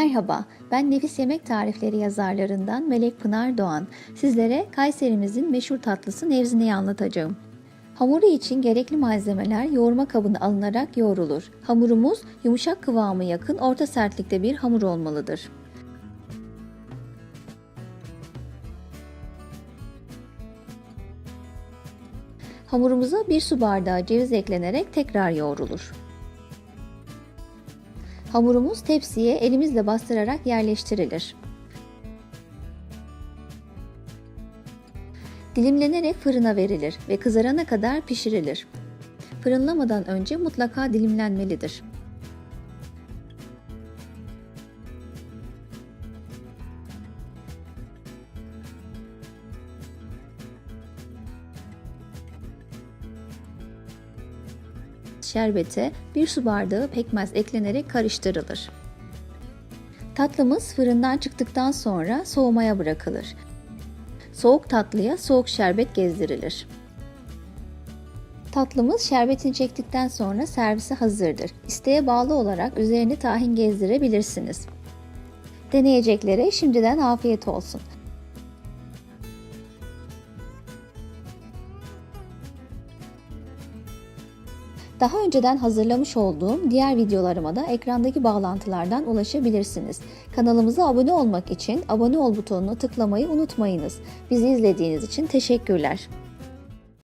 Merhaba, ben Nefis Yemek Tarifleri yazarlarından Melek Pınar Doğan. Sizlere Kayserimizin meşhur tatlısı nevzineyi anlatacağım. Hamuru için gerekli malzemeler yoğurma kabına alınarak yoğrulur. Hamurumuz yumuşak kıvamı yakın orta sertlikte bir hamur olmalıdır. Hamurumuza bir su bardağı ceviz eklenerek tekrar yoğrulur. Hamurumuz tepsiye elimizle bastırarak yerleştirilir. Dilimlenerek fırına verilir ve kızarana kadar pişirilir. Fırınlamadan önce mutlaka dilimlenmelidir. Şerbete bir su bardağı pekmez eklenerek karıştırılır. Tatlımız fırından çıktıktan sonra soğumaya bırakılır. Soğuk tatlıya soğuk şerbet gezdirilir. Tatlımız şerbetini çektikten sonra servise hazırdır. İsteğe bağlı olarak üzerine tahin gezdirebilirsiniz. Deneyeceklere şimdiden afiyet olsun. Daha önceden hazırlamış olduğum diğer videolarıma da ekrandaki bağlantılardan ulaşabilirsiniz. Kanalımıza abone olmak için abone ol butonuna tıklamayı unutmayınız. Bizi izlediğiniz için teşekkürler.